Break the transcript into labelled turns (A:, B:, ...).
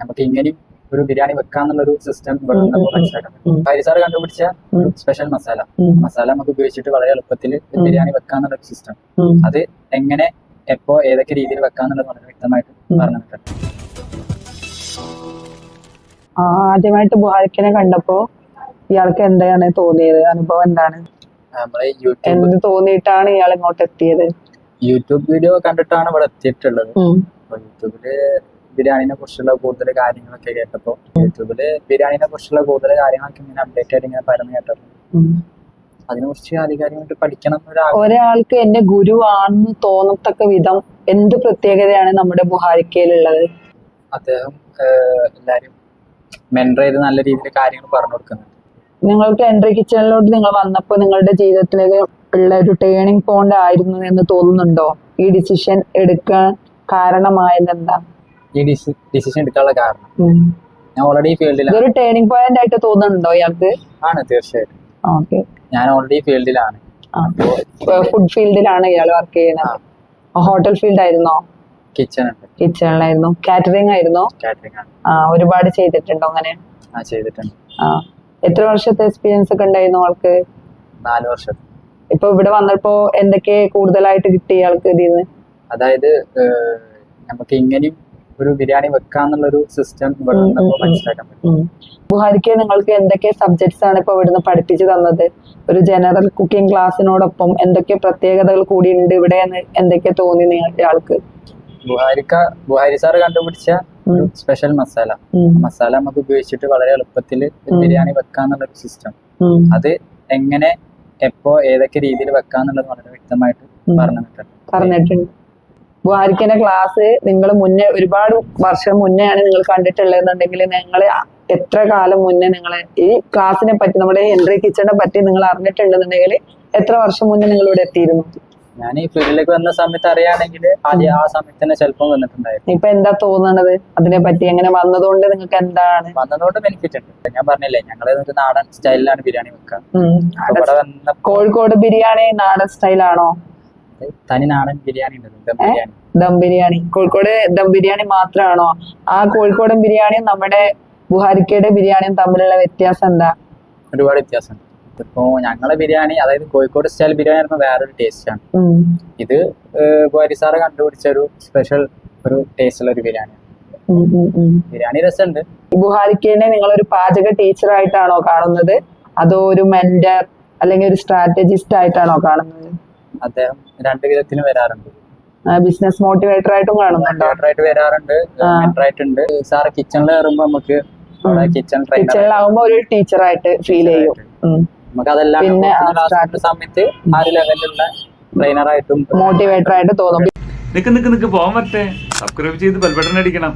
A: നമുക്ക് ഇങ്ങനെയും ഒരു ബിരിയാണി വെക്കാന്നുള്ള ഒരു സിസ്റ്റം ഇവിടെ നമുക്ക് മനസ്സിലാക്കാം. ഹരിസാർ കണ്ടുപിടിച്ച സ്പെഷ്യൽ മസാല മസാല നമുക്ക് ഉപയോഗിച്ചിട്ട് വളരെ എളുപ്പത്തിൽ ബിരിയാണി വെക്കാന്നുള്ള ഒരു സിസ്റ്റം അത് എങ്ങനെ എപ്പോ ഏതൊക്കെ രീതിയിൽ വെക്കാന്നുള്ളത് വളരെ വ്യക്തമായിട്ട്
B: ഉം.
A: പറഞ്ഞു തന്നിട്ടുണ്ട്.
B: ആ, ആദ്യമായിട്ട് ബുഹാരിക്കിനെ കണ്ടപ്പോ ഇയാൾക്ക് എന്താണ് തോന്നിയത്? അനുഭവം എന്താണ്? എന്ത് തോന്നിയിട്ടാണ് ഇയാൾ ഇങ്ങോട്ട് എത്തിയത്?
A: യൂട്യൂബ് വീഡിയോ കണ്ടിട്ടാണ് ഇവിടെ എത്തിയിട്ടുള്ളത്. യൂട്യൂബിൽ ബിരിയാണിനെ കുറിച്ചുള്ള കൂടുതൽ കാര്യങ്ങളൊക്കെ കേട്ടപ്പോ യൂട്യൂബിൽ ബിരിയാണിനെ കുറിച്ചുള്ള കൂടുതൽ കാര്യങ്ങളൊക്കെ ഇങ്ങനെ അപ്ഡേറ്റ് ആയിട്ട് ഇങ്ങനെ പറഞ്ഞു കേട്ടപ്പോ
B: അതിനെക്കുറിച്ച്
A: അതിനെ കുറിച്ച് ആധികാരികമായിട്ട് പഠിക്കണം
B: ഒരാൾക്ക് എന്റെ ഗുരുവാണെന്ന് തോന്നത്തക്ക വിധം എന്ത് പ്രത്യേകതയാണ് നമ്മുടെ ബുഹാരിക്കയിലുള്ളത്?
A: അദ്ദേഹം എല്ലാരും മെന്റർ ചെയ്ത് നല്ല രീതിയിൽ കാര്യങ്ങൾ പറഞ്ഞു കൊടുക്കുന്നുണ്ട്.
B: നിങ്ങൾക്ക് എൻട്രി കിച്ചണിലോട്ട് നിങ്ങൾ വന്നപ്പോൾ നിങ്ങളുടെ ജീവിതത്തിലേക്ക് ഉള്ള ഒരു ടേണിംഗ് പോയിന്റ് ആയിരുന്നു എന്ന് തോന്നുന്നുണ്ടോ? ഈ ഡിസിഷൻ എടുക്കാൻ കാരണമായത് എന്താ
A: ഈ ഡിസിഷൻ എടുക്കാനുള്ള കാരണം. ഞാൻ ഓൾറെഡി ഫീൽഡിലാണ്
B: ടേണിംഗ് പോയിന്റ് ആയിട്ട് തോന്നുന്നുണ്ടോ ഇയാൾക്ക്?
A: ആണ് തീർച്ചയായിട്ടും.
B: ഓക്കെ.
A: ഞാൻ ഓൾറെഡി ഫീൽഡിലാണ്
B: ഫുഡ് ഫീൽഡിലാണ് ഇയാൾ വർക്ക് ചെയ്യുന്നത്. ഹോട്ടൽ ഫീൽഡ് ആയിരുന്നോ?
A: കിച്ചൺ
B: കിച്ചണിലായിരുന്നു കാറ്ററിംഗ് ആയിരുന്നോ? ആ ഒരുപാട് ചെയ്തിട്ടുണ്ടോ അങ്ങനെ?
A: ചെയ്തിട്ടുണ്ട്.
B: എത്ര വർഷത്തെ എക്സ്പീരിയൻസ് ഒക്കെ ഉണ്ടായിരുന്നു ആൾക്ക്?
A: നാല് വർഷം.
B: ഇപ്പൊ ഇവിടെ വന്നപ്പോ എന്തൊക്കെ കൂടുതലായിട്ട് കിട്ടി ആൾക്ക് ഇതിന്ന്
A: അതായത് നമുക്ക് ഇങ്ങനെയും ഒരു ബിരിയാണി വെക്കാന്നുള്ള ഒരു സിസ്റ്റം ഇവിടെ നമുക്ക് മനസ്സിലാക്കാൻ പറ്റും.
B: ബുഹാരിക്ക് നിങ്ങൾക്ക് എന്തൊക്കെ സബ്ജക്ട്സ് ആണ് ഇപ്പൊ ഇവിടുന്ന് പഠിപ്പിച്ചു തന്നത്? ഒരു ജനറൽ കുക്കിംഗ് ക്ലാസ്സിനോടൊപ്പം എന്തൊക്കെ പ്രത്യേകതകൾ കൂടി ഉണ്ട് ഇവിടെ എന്ന് എന്തൊക്കെ തോന്നി നിങ്ങൾ ആൾക്ക്?
A: ബുഹാരിക്ക ബുഹാരി സാറ് കണ്ടുപിടിച്ച സ്പെഷ്യൽ മസാല മസാല നമുക്ക് ഉപയോഗിച്ചിട്ട് വളരെ എളുപ്പത്തിൽ ബിരിയാണി വെക്കാന്നുള്ള ഒരു സിസ്റ്റം അത് എങ്ങനെ എപ്പോ ഏതൊക്കെ രീതിയിൽ വെക്കാന്നുള്ളത് വളരെ വ്യക്തമായിട്ട് പറഞ്ഞിട്ടുണ്ട്.
B: പറഞ്ഞിട്ടുണ്ട്. ബുഹാരിക്കിന്റെ ക്ലാസ് നിങ്ങൾ മുന്നേ ഒരുപാട് വർഷം മുന്നെയാണ് നിങ്ങൾ കണ്ടിട്ടുള്ളതെന്നുണ്ടെങ്കിൽ നിങ്ങൾ എത്ര കാലം മുന്നേ നിങ്ങൾ ഈ ക്ലാസ്സിനെ പറ്റി നമ്മുടെ എൻട്രി കിച്ചണിനെ പറ്റി നിങ്ങൾ അറിഞ്ഞിട്ടുണ്ടെന്നുണ്ടെങ്കിൽ എത്ര വർഷം മുന്നേ നിങ്ങൾ ഇവിടെ എത്തിയിരുന്നു?
A: ഞാൻ ഈ ഫീൽഡിലേക്ക് വന്ന സമയത്ത് അറിയാണെങ്കിൽ ആദ്യം ആ സമയത്ത് തന്നെ ചിലപ്പോൾ വന്നിട്ടുണ്ടായിരുന്നു.
B: ഇപ്പൊ എന്താ തോന്നണത്? അതിനെ പറ്റി എങ്ങനെ വന്നതുകൊണ്ട് നിങ്ങൾക്ക് എന്താണ്?
A: വന്നതുകൊണ്ട് ബെനിഫിറ്റ് ഉണ്ട്. ഞാൻ പറഞ്ഞില്ലേ ഞങ്ങൾ നാടൻ സ്റ്റൈലിലാണ് ബിരിയാണി വെക്കുക
B: കോഴിക്കോട് ബിരിയാണി നാടൻ സ്റ്റൈലാണോ
A: തനി നാടൻ ബിരിയാണി ഉണ്ട് ദം ബിരിയാണി.
B: ദം ബിരിയാണി. കോഴിക്കോട് ദം ബിരിയാണി മാത്രമാണോ? ആ കോഴിക്കോടൻ ബിരിയാണിയും നമ്മുടെ ബുഹാരിക്കയുടെ ബിരിയാണിയും തമ്മിലുള്ള വ്യത്യാസം എന്താ?
A: ഒരുപാട് വ്യത്യാസമുണ്ട്. ഇപ്പോ ഞങ്ങളെ ബിരിയാണി അതായത് കോഴിക്കോട് സ്റ്റൈൽ ബിരിയാണി ആയിരുന്നു വേറൊരു ടേസ്റ്റ് ആണ്. ഇത് ബോരി സാറ് കണ്ടുപിടിച്ച ഒരു സ്പെഷ്യൽ ഒരു ടേസ്റ്റ് ഉള്ള ഒരു ബിരിയാണി. ബിരിയാണി രസമുണ്ട്.
B: ബുഹാരിക്കനെ നിങ്ങൾ ഒരു പാചക ടീച്ചർ ആയിട്ടാണോ കാണുന്നത്? അതോ ഒരു മെന്റർ അല്ലെങ്കിൽ ഒരു സ്ട്രാറ്റജിസ്റ്റ് ആയിട്ടാണോ കാണുന്നത്?
A: അദ്ദേഹം രണ്ട് വിധത്തിലും വരാറുണ്ട്.
B: ബിസിനസ് മോട്ടിവേറ്റർ ആയിട്ടും കാണുന്നുണ്ട്?
A: മോട്ടിവേറ്റർ ആയിട്ട് വരാറുണ്ട്. ആയിട്ടുണ്ട്. സാറ് കിച്ചണിൽ കയറുമ്പോ നമുക്ക് അവിടെ കിച്ചൺ ട്രെയിനർ
B: കിച്ചണിലാവുമ്പോ ഒരു ടീച്ചർ ആയിട്ട് ഫീൽ ചെയ്യും. ഉം.
A: നമുക്ക് അതെല്ലാം
B: പിന്നെ
A: സമയത്ത് ആ ഒരു ലെവലിലുള്ള ട്രെയിനറായിട്ടും
B: മോട്ടിവേറ്റർ ആയിട്ട് തോന്നും.
C: നിക്ക് നിക്ക് നിക്ക് പോകാൻ പറ്റേ. സബ്സ്ക്രൈബ് ചെയ്ത് ബെൽബട്ടൺ അടിക്കണം.